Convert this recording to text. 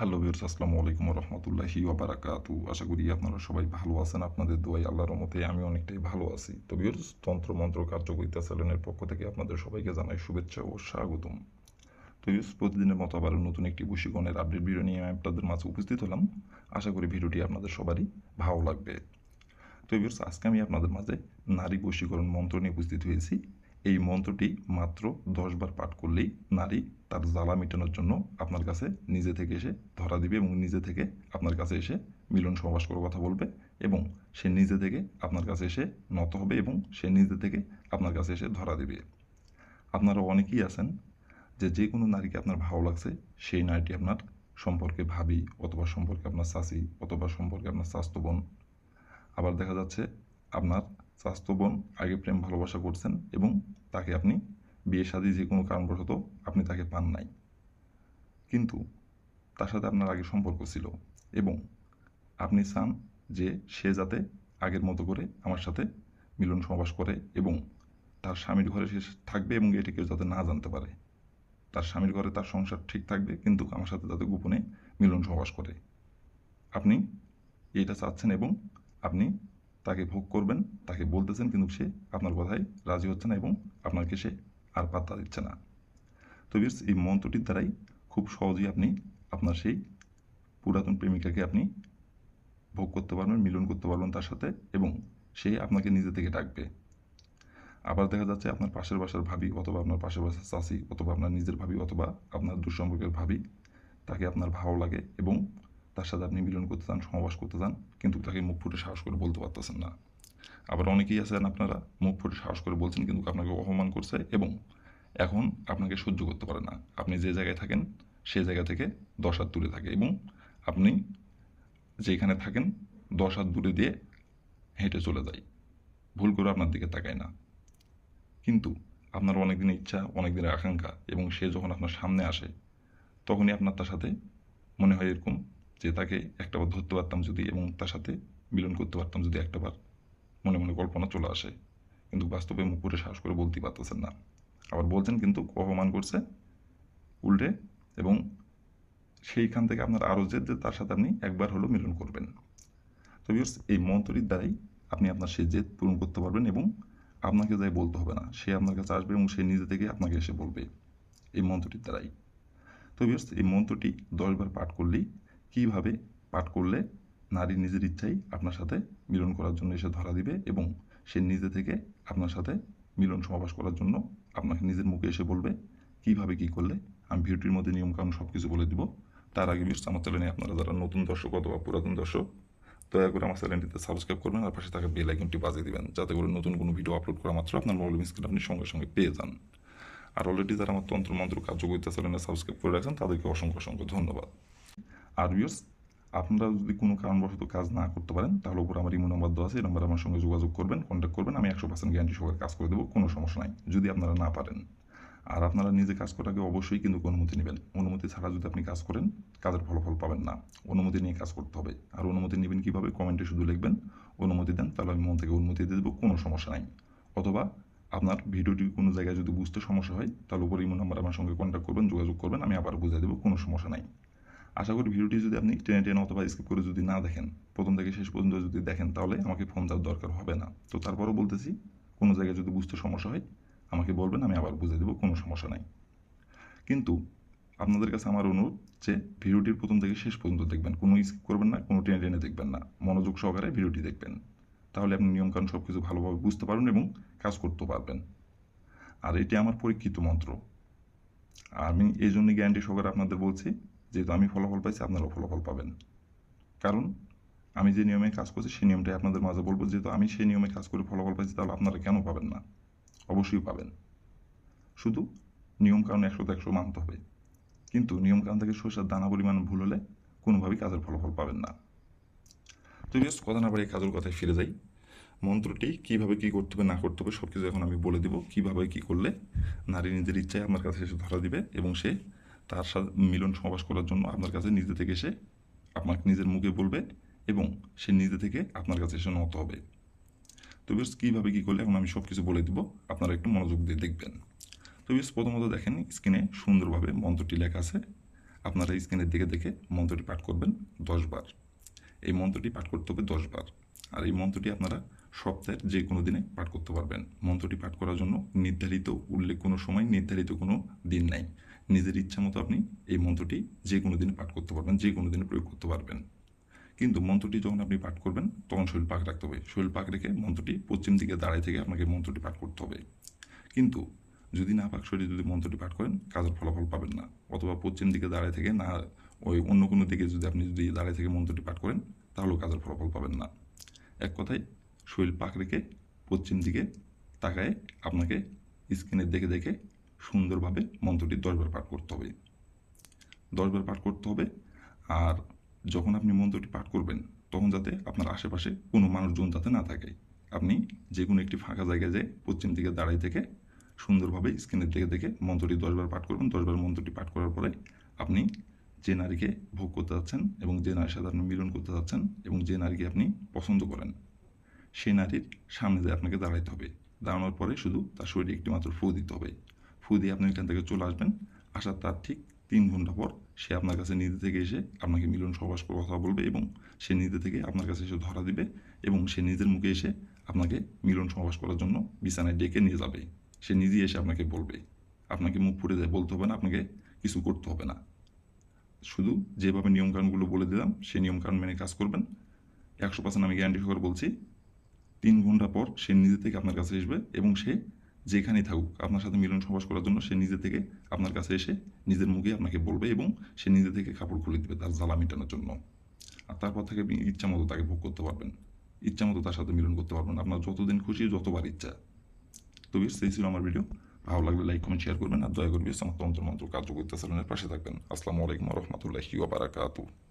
Hello viewers আসসালামু আলাইকুম রহমতুল্লাহি ওবারাকাতু আশা করি আপনারা সবাই ভালো আছেন, আপনাদের দোয়াই আল্লাহর মতে আমি অনেকটাই ভালো আছি। তো ভিউর্স তন্ত্র, মন্ত্র কার্যকরিতা চ্যানেলের পক্ষ থেকে আপনাদের সবাইকে জানাই শুভেচ্ছা ও স্বাগতম। তো ভিউর্স প্রতিদিনের মতো আবার নতুন একটি বশীকরণের আপডেট ভিডিও নিয়ে আমি আপনাদের মাঝে উপস্থিত হলাম। আশা করি ভিডিওটি আপনাদের সবারই ভালো লাগবে। তো ভিউর্স আজকে আমি আপনাদের মাঝে নারী বশীকরণ মন্ত্র নিয়ে উপস্থিত হয়েছি। এই মন্ত্রটি মাত্র দশ বার পাঠ করলেই নারী তার জ্বালা মেটানোর জন্য আপনার কাছে নিজে থেকে এসে ধরা দিবে এবং নিজে থেকে আপনার কাছে এসে মিলন সমাস করে কথা বলবে এবং সে নিজে থেকে আপনার কাছে এসে নত হবে এবং সে নিজে থেকে আপনার কাছে এসে ধরা দিবে। আপনারা অনেকেই আছেন যে যে কোনো নারীকে আপনার ভালো লাগছে, সেই নারীটি আপনার সম্পর্কে ভাবি অথবা সম্পর্কে আপনার চাষি অথবা সম্পর্কে আপনার স্বাস্থ্য বোন আবার দেখা যাচ্ছে আপনার স্বাস্থ্য বোন, আগে প্রেম, ভালোবাসা করছেন এবং তাকে আপনি বিয়ে শাদী যে কোনো কারণবশত আপনি তাকে পান নাই। কিন্তু তার সাথে আপনার আগে সম্পর্ক ছিল এবং আপনি চান যে সে যাতে আগের মতো করে আমার সাথে মিলন সমাবাস করে এবং তার স্বামীর ঘরে সে থাকবে এবং এটি কেউ যাতে না জানতে পারে। তার স্বামীর ঘরে তার সংসার ঠিক থাকবে, কিন্তু আমার সাথে যাতে গোপনে মিলন সমাবাস করে। আপনি এটা চাচ্ছেন এবং আপনি তাকে ভোগ করবেন, তাকে বলতেছেন, কিন্তু সে আপনার কথায় রাজি হচ্ছে না এবং আপনাকে সে আর পাত্তা দিচ্ছে না। তো বিয়ার্স এই মন্ত্রটির দ্বারাই খুব সহজেই আপনি আপনার সেই পুরাতন প্রেমিকাকে আপনি ভোগ করতে পারবেন, মিলন করতে পারবেন তার সাথে এবং সে আপনাকে নিজে থেকে ডাকবে। আবার দেখা যাচ্ছে আপনার পাশের বাসার ভাবি অথবা আপনার পাশের বাসার চাষি অথবা আপনার নিজের ভাবি অথবা আপনার দুঃসম্পর্কের ভাবি, তাকে আপনার ভালো লাগে এবং তার সাথে আপনি মিলন করতে চান সমাবাস করতে চান, কিন্তু তাকে মুখ ফুটে সাহস করে বলতে পারতেছেন না। আবার অনেকেই আছেন আপনারা, মুখ ফুটে সাহস করে বলছেন কিন্তু আপনাকে অপমান করছে এবং এখন আপনাকে সহ্য করতে পারে না। আপনি যে জায়গায় থাকেন সেই জায়গা থেকে দশ হাত দূরে থাকে এবং আপনি যেখানে থাকেন, দশ হাত দূরে দিয়ে হেঁটে চলে যায়। ভুল করে আপনার দিকে তাকায় না। কিন্তু আপনার অনেক দিনের ইচ্ছা অনেক দিনের আকাঙ্ক্ষা এবং সে যখন আপনার সামনে আসে, তখনই আপনার তার সাথে মনে হয় এরকম যে তাকে একটাবার ধরতে পারতাম যদি এবং তার সাথে মিলন করতে পারতাম যদি একটাবার মনে মনে কল্পনা চলে আসে। কিন্তু বাস্তবে মুখ করে সাহস করে বলতেই পারতেছেন না। আবার বলছেন কিন্তু অপমান করছে উল্টে এবং সেইখান থেকে আপনার আরও যে তার সাথে আপনি একবার হলেও মিলন করবেন। তো ভিউয়ার্স এই মন্ত্রটির দ্বারাই আপনি আপনার সেই জেদ পূরণ করতে পারবেন এবং আপনাকে যাই বলতে হবে না। সে আপনার কাছে আসবে এবং সে নিজে থেকে আপনাকে এসে বলবে। এই মন্ত্রটির দ্বারাই। তো ভিউয়ার্স এই মন্ত্রটি দশবার পাঠ করলেই কীভাবে পাঠ করলে নারী নিজের ইচ্ছাই আপনার সাথে মিলন করার জন্য এসে ধরা দিবে এবং সে নিজে থেকে আপনার সাথে মিলন সমাবাস করার জন্য আপনাকে নিজের মুখে এসে বলবে, কীভাবে কি করলে? আমি ভিডিওটির মধ্যে নিয়মকানুন সব কিছু বলে দিব। তার আগে বিশ আমার চ্যানেলে আপনারা যারা নতুন দর্শক অথবা পুরাতন দর্শক, দয়া করে আমার চ্যানেলটিতে সাবস্ক্রাইব করবেন আর পাশে থাকা বেল আইকনটি বাজিয়ে দিবেন, যাতে করে নতুন কোনো ভিডিও আপলোড করা মাত্র আপনার মোবাইল স্ক্রিন আপনি সঙ্গে সঙ্গে পেয়ে যান। আর অলরেডি যারা আমার তন্ত্রমন্ত্র কার্যকরিতা চ্যানেলে সাবস্ক্রাইব করে রাখছেন, তাদেরকে অসংখ্য অসংখ্য ধন্যবাদ। আর আপনারা যদি কোনো কারণবশত কাজ না করতে পারেন, তাহলে উপর আমার ইমো নাম্বার দেওয়া আছে, এই নাম্বারে আমার সঙ্গে যোগাযোগ করবেন কন্ট্যাক্ট করবেন, আমি একশো পার্সেন্ট গ্যারান্টি সহকারে কাজ করে দেবো, কোনো সমস্যা নাই, যদি আপনারা না পারেন। আর আপনারা নিজে কাজ আগে অবশ্যই কিন্তু অনুমতি নেবেন। অনুমতি ছাড়া যদি আপনি কাজ করেন, কাজের ফলাফল পাবেন না। অনুমতি নিয়ে কাজ করতে হবে। আর অনুমতি নেবেন কীভাবে? কমেন্টে শুধু লিখবেন, অনুমতি দেন, তাহলে আমি মন থেকে অনুমতি দিয়ে দেবো, কোনো সমস্যা নাই। অথবা আপনার ভিডিওটি কোনো জায়গায় যদি বুঝতে সমস্যা হয়, তাহলে উপরে ইমো নাম্বার আমার সঙ্গে কন্ট্যাক্ট করবেন, যোগাযোগ করবেন, আমি আবার বুঝিয়ে দেবো, কোনো সমস্যা নাই। আশা করি ভিডিওটি যদি আপনি টেনে টেনে অথবা স্কিপ করে যদি না দেখেন, প্রথম থেকে শেষ পর্যন্ত যদি দেখেন, তাহলে আমাকে ফোন দেওয়ার দরকার হবে না। তো তারপরও বলতেছি, কোনো জায়গায় যদি বুঝতে সমস্যা হয়, আমাকে বলবেন, আমি আবার বুঝে দেবো, কোনো সমস্যা নাই। কিন্তু আপনাদের কাছে আমার অনুরোধ যে, ভিডিওটির প্রথম থেকে শেষ পর্যন্ত দেখবেন, কোনো স্কিপ করবেন না, কোনো টেনে টেনে দেখবেন না, মনোযোগ সহকারে ভিডিওটি দেখবেন। তাহলে আপনি নিয়মকানুন সব কিছু ভালোভাবে বুঝতে পারবেন এবং কাজ করতে পারবেন। আর এটি আমার পরীক্ষিত মন্ত্র। আমি এই জন্যই গ্যারান্টি সহকারে আপনাদের বলছি যেহেতু আমি ফলাফল পাইছি আপনারাও ফলাফল পাবেন। কারণ আমি যে নিয়মে কাজ করছি, সেই নিয়মটাই আপনাদের মাঝে বলব, যেহেতু আমি সেই নিয়মে কাজ করে ফলাফল পাইছি, তাহলে আপনারা কেন পাবেন না? অবশ্যই পাবেন। শুধু নিয়ম কারণ একশোতে একশো মানতে হবে। কিন্তু নিয়ম কারণ থেকে সরষের দানা পরিমাণ ভুল হলে কোনোভাবেই কাজের ফলাফল পাবেন না। তো জাস্ট কথা না বাড়ি কাজের কথায় ফিরে যাই। মন্ত্রটি, কীভাবে কী করতে হবে, না করতে হবে সব কিছু এখন আমি বলে দিব। কীভাবে কী করলে নারী নিজের ইচ্ছায় আমার কাছে এসে ধরা দিবে এবং সে তার সাথে মিলন সমাবাস করার জন্য আপনার কাছে নিজে থেকে এসে আপনাকে নিজের মুখে বলবে এবং সে নিজে থেকে আপনার কাছে এসে নত হবে। তো বেশ কীভাবে কী করলে? এখন আমি সব কিছু বলে দিব। আপনারা একটু মনোযোগ দিয়ে দেখবেন। তো বেশ প্রথমত দেখেন, স্ক্রিনে সুন্দরভাবে মন্ত্রটি লেখা আছে। আপনারা স্ক্রিনের দিকে দেখে মন্ত্রটি পাঠ করবেন দশ বার। এই মন্ত্রটি পাঠ করতে হবে দশ বার। আর এই মন্ত্রটি আপনারা সপ্তাহের যে কোনো দিনে পাঠ করতে পারবেন। মন্ত্রটি পাঠ করার জন্য নির্ধারিত, উল্লেখ কোনো সময় নির্ধারিত কোনো দিন নাই। নিজের ইচ্ছা মতো আপনি এই মন্ত্রটি যে কোনো দিন পাঠ করতে পারবেন, যে কোনো দিন প্রয়োগ করতে পারবেন। কিন্তু মন্ত্রটি যখন আপনি পাঠ করবেন, তখন শরীর পাক রাখতে হবে। শরীর পাক রেখে মন্ত্রটি পশ্চিম দিকে দাঁড়ায় থেকে আপনাকে মন্ত্রটি পাঠ করতে হবে। কিন্তু যদি না পাক শরীর যদি মন্ত্রটি পাঠ করেন, কাজের ফলাফল পাবেন না। অথবা পশ্চিম দিকে দাঁড়ায় থেকে না, ওই অন্য কোনো দিকে যদি আপনি যদি দাঁড়ায় থেকে মন্ত্রটি পাঠ করেন, তাহলেও কাজের ফলাফল পাবেন না। এক কথায়, শরীর পাক রেখে পশ্চিম দিকে তাকায় আপনাকে স্ক্রিনের দেখে দেখে সুন্দরভাবে মন্ত্রটি দশবার পাঠ করতে হবে। দশবার পাঠ করতে হবে আর যখন আপনি মন্ত্রটি পাঠ করবেন, তখন যাতে আপনার আশেপাশে কোনো মানুষজন যাতে না থাকে। আপনি যে কোনো একটি ফাঁকা জায়গায় যেয়ে পশ্চিম দিকে দাঁড়াই থেকে সুন্দরভাবে স্ক্রিনের দিকে দেখে মন্ত্রটি দশবার পাঠ করবেন দশবার মন্ত্রটি পাঠ করার পরে আপনি যে নারীকে ভোগ করতে যাচ্ছেন এবং যে নারীর সাথে আপনি মিলন করতে যাচ্ছেন এবং যে নারীকে আপনি পছন্দ করেন, সেই নারীর সামনে দিয়ে আপনাকে দাঁড়াইতে হবে, দাঁড়ানোর পরে শুধু তার শরীরে একটি মাত্র ফু দিতে হবে। ফু দিয়ে আপনি এখান থেকে চলে আসবেন। আসার তার ঠিক তিন ঘণ্টা পর সে আপনার কাছে নিজে থেকে এসে আপনাকে মিলন সহবাস করে কথা বলবে এবং সে নিজে থেকে আপনার কাছে এসে ধরা দিবে এবং সে নিজের মুখে এসে আপনাকে মিলন সহবাস করার জন্য বিছানায় ডেকে নিয়ে যাবে। সে নিজেই এসে আপনাকে বলবে। আপনাকে মুখ ফুটে দেয়, বলতে হবে না, আপনাকে কিছু করতে হবে না। শুধু যেভাবে নিয়মকানুনগুলো বলে দিলাম সেই নিয়মকানুন মেনে কাজ করবেন। একশো পার্সেন্ট আমি গ্যারান্টি সহকারে বলছি, তিন ঘণ্টা পর সে নিজে থেকে আপনার কাছে আসবে এবং সে যেখানেই থাকুক, আপনার সাথে মিলন সবাস করার জন্য সে নিজে থেকে আপনার কাছে এসে নিজের মুখে আপনাকে বলবে এবং সে নিজে থেকে কাপড় খুলে দেবে তার জ্বালা মেটানোর জন্য। আর তারপর থেকে আপনি ইচ্ছা মতো তাকে ভোগ করতে পারবেন। ইচ্ছা মতো তার সাথে মিলন করতে পারবেন। আপনার যতদিন খুশি, যতবার ইচ্ছা। তো বেশ সেই ছিল আমার ভিডিও ভালো লাগলে লাইক কমেন্ট শেয়ার করবেন। আর দয়া করবে আমার তন্ত্র মন্ত্র কার্যকরিতা চালানোর পাশে থাকবেন। আসসালামু আলাইকুম রহমতুল্লাহি ওয়া বারাকাতুহু।